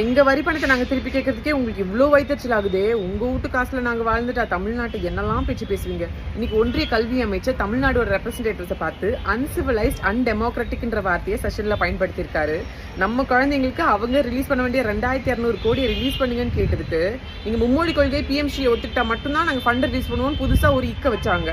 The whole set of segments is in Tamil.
எங்க வரி பணத்தை நாங்க திருப்பி கேட்கறதுக்கே உங்களுக்கு இவ்வளோ வைத்தறிச்சல் ஆகுதே உங்க வீட்டு காசுல நாங்க வாழ்ந்துட்டா தமிழ்நாட்டை என்னெல்லாம் பேச்சு பேசுவீங்க? இன்னைக்கு ஒன்றிய கல்வி அமைச்சர் தமிழ்நாடோட ரெப்ரஸன்டேட்டிவ்ஸை பார்த்து அன்சிவிலைஸ்ட் அன்டெமோக்ராட்டிக்ன்ற வார்த்தையை செஷன்ல பயன்படுத்தியிருக்காரு. நம்ம குழந்தைங்களுக்கு அவங்க ரிலீஸ் பண்ண வேண்டிய ரெண்டாயிரத்தி இரநூறு கோடியை ரிலீஸ் பண்ணுங்கன்னு கேட்டதுக்கு நீங்க மும்மொழி கொள்கை பிஎம்சியை ஒத்துக்கிட்டா மட்டும்தான் நாங்க ஃபண்ட் ரிலீஸ் பண்ணுவோம் புதுசா ஒரு இக்க வச்சாங்க.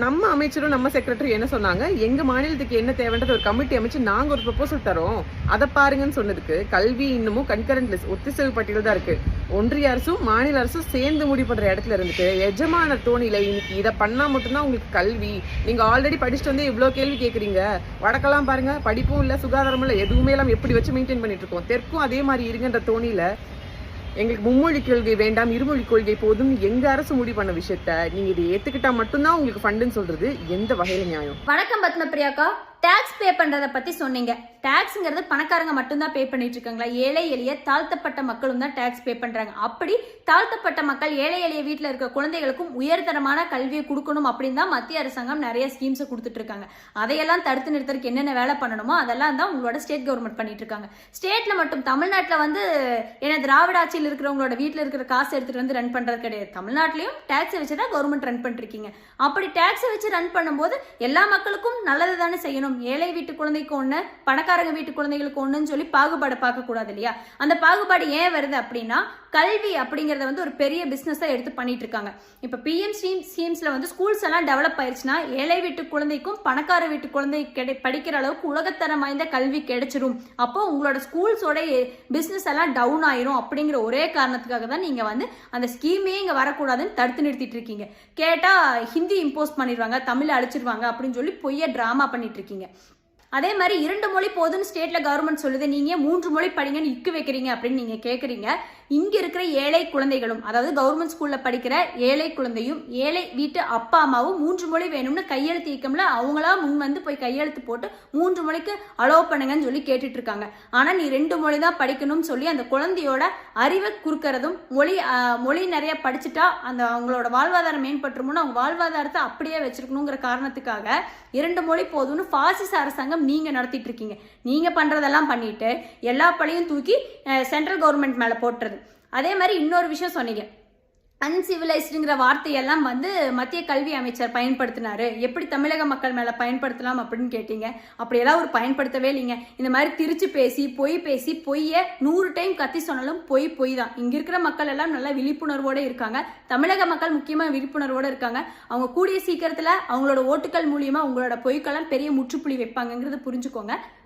நம்ம அமைச்சரும் நம்ம செக்ரட்டரி என்ன சொன்னாங்க? எங்க மாநிலத்துக்கு என்ன தேவைன்றது ஒரு கமிட்டி அமைச்சு நாங்க ஒரு ப்ரொபோசல் தரோம். அதை பாருங்கன்னு சொன்னதுக்கு கல்வி இன்னமும் கன்கரண்ட் லிஸ்ட் ஒத்திசைவு பட்டியல் தான் இருக்கு. ஒன்றிய அரசும் மாநில அரசும் சேர்ந்து முடிவு பண்ற இடத்துல இருந்துட்டு எஜமான தோணியில இன்னைக்கு இதை பண்ணா மட்டும்தான் உங்களுக்கு கல்வி. நீங்க ஆல்ரெடி படிச்சுட்டு வந்து இவ்வளவு கேள்வி கேட்குறீங்க வடக்கெல்லாம் பாருங்க படிப்பும் இல்ல சுகாதாரமும் இல்ல எதுவுமே எல்லாம் எப்படி வச்சு மெயின்டைன் பண்ணிட்டு இருக்கோம்? தெற்கும் அதே மாதிரி இருங்கன்ற தோணியில எங்களுக்கு மும்மொழி கொள்கை வேண்டாம் இருமொழி கொள்கை போதும். எங்க அரசு முடிவு பண்ண விஷயத்த நீங்க இதை ஏத்துக்கிட்டா மட்டும்தான் உங்களுக்கு ஃபண்டுன்னு சொல்றது எந்த வகையில நியாயம்? வணக்கம் பத்மபிரியாக்கா. பே பண்ணுறதை பற்றி சொன்னீங்க. டேக்ஸுங்கிறது பணக்காரங்க மட்டும்தான் பே பண்ணிட்டு இருக்காங்களா ஏழை எளிய தாழ்த்தப்பட்ட மக்களும் தான் டேக்ஸ் பே பண்ணுறாங்க அப்படி தாழ்த்தப்பட்ட மக்கள் ஏழை எளிய வீட்டில் இருக்க குழந்தைகளுக்கும் உயர்தரமான கல்வியை கொடுக்கணும் அப்படின்னு தான் மத்திய அரசாங்கம் நிறைய ஸ்கீம்ஸை கொடுத்துட்டு இருக்காங்க அதையெல்லாம் தடுத்து நிறுத்தறதுக்கு என்னென்ன வேலை பண்ணணுமோ அதெல்லாம் தான் உங்களோட ஸ்டேட் கவர்மெண்ட் பண்ணிட்டு இருக்காங்க ஸ்டேட்டில் மட்டும் தமிழ்நாட்டில் வந்து ஏன்னா திராவிட ஆட்சியில் இருக்கிறவங்களோட வீட்டில் இருக்கிற காசு எடுத்துகிட்டு வந்து ரன் பண்ணுறது கிடையாது. தமிழ்நாட்டிலையும் டேக்ஸை வச்சு தான் கவர்மெண்ட் ரன் பண்ணிருக்கீங்க அப்படி டேக்ஸை வச்சு ரன் பண்ணும்போது எல்லா மக்களுக்கும் நல்லது தானே செய்யணும். ஏழை வீட்டு குழந்தைக்கு ஒன்று பணக்காரங்க வீட்டு குழந்தைகளுக்கு ஒன்றுன்னு சொல்லி பாகுபாடு பார்க்கக்கூடாது இல்லையா அந்த பாகுபாடு ஏன் வருது அப்படின்னா கல்வி அப்படிங்கிறத வந்து ஒரு பெரிய பிஸ்னஸாக எடுத்து பண்ணிட்டு இருக்காங்க. இப்போ பிஎம் ஸ்கீம் ஸ்கீம்ஸில் வந்து ஸ்கூல்ஸ் எல்லாம் டெவலப் ஆயிடுச்சுன்னா ஏழை வீட்டு குழந்தைக்கும் பணக்கார வீட்டு குழந்தை கிடை படிக்கிற அளவுக்கு உலகத்தரம் வாய்ந்த கல்வி கிடைச்சிரும். அப்போ உங்களோட ஸ்கூல்ஸோட பிஸ்னஸ் எல்லாம் டவுன் ஆயிரும் அப்படிங்கிற ஒரே காரணத்துக்காக தான் நீங்கள் வந்து அந்த ஸ்கீமே இங்கே வரக்கூடாதுன்னு தடுத்து நிறுத்திட்டு இருக்கீங்க. கேட்டால் ஹிந்தி இம்போஸ் பண்ணிடுவாங்க தமிழ் அழிச்சிருவாங்க அப்படின்னு சொல்லி பொய்ய ட்ராமா பண்ணிட்டு இருக்கீங்க. அதே மாதிரி இரண்டு மொழி போதும்னு ஸ்டேட்ல கவர்மெண்ட் சொல்லுது. நீங்க மூன்று மொழி படிங்கன்னு இக்கு வைக்கிறீங்க அப்படின்னு நீங்க கேட்குறீங்க இங்க இருக்கிற ஏழை குழந்தைகளும் அதாவது கவர்மெண்ட் ஸ்கூல்ல படிக்கிற ஏழை குழந்தையும் ஏழை வீட்டு அப்பா அம்மாவும் மூன்று மொழி வேணும்னு கையெழுத்து இயக்கம்ல அவங்களா முன் வந்து போய் கையெழுத்து போட்டு மூன்று மொழிக்கு அலோவ் பண்ணுங்கன்னு சொல்லி கேட்டுட்டு இருக்காங்க ஆனா நீ ரெண்டு மொழி தான் படிக்கணும்னு சொல்லி அந்த குழந்தையோட அறிவை குறுக்கிறதும் மொழி மொழி நிறைய படிச்சுட்டா அந்த அவங்களோட வாழ்வாதாரம் மேம்பட்டுருமோன்னு அவங்க வாழ்வாதாரத்தை அப்படியே வச்சிருக்கணுங்கிற காரணத்துக்காக இரண்டு மொழி போதும்னு பாசிச அரசாங்கம் நீங்க நடத்திட்டு இருக்கீங்க. நீங்க பண்றதெல்லாம் பண்ணிட்டு எல்லா பழியும் தூக்கி சென்ட்ரல் கவர்மெண்ட் மேல போட்டுறது. அதே மாதிரி இன்னொரு விஷயம் சொன்னீங்க. அன்சிவிலைஸ்டுங்கிற வார்த்தையெல்லாம் வந்து மத்திய கல்வி அமைச்சர் பயன்படுத்தினாரு. எப்படி தமிழக மக்கள் மேலே பயன்படுத்தலாம் அப்படின்னு கேட்டீங்க. அப்படியெல்லாம் ஒரு பயன்படுத்தவே இல்லைங்க. இந்த மாதிரி திரிச்சு பேசி பொய் பேசி பொய்யை நூறு டைம் கத்தி சொன்னாலும் பொய் பொய் தான். இங்கே இருக்கிற மக்கள் எல்லாம் நல்லா விழிப்புணர்வோடு இருக்காங்க. தமிழக மக்கள் முக்கியமாக விழிப்புணர்வோடு இருக்காங்க. அவங்க கூடிய சீக்கிரத்தில் அவங்களோட ஓட்டுக்கள் மூலியமாக உங்களோட பொய்க்கெல்லாம் பெரிய முற்றுப்புள்ளி வைப்பாங்கங்கிறது புரிஞ்சுக்கோங்க.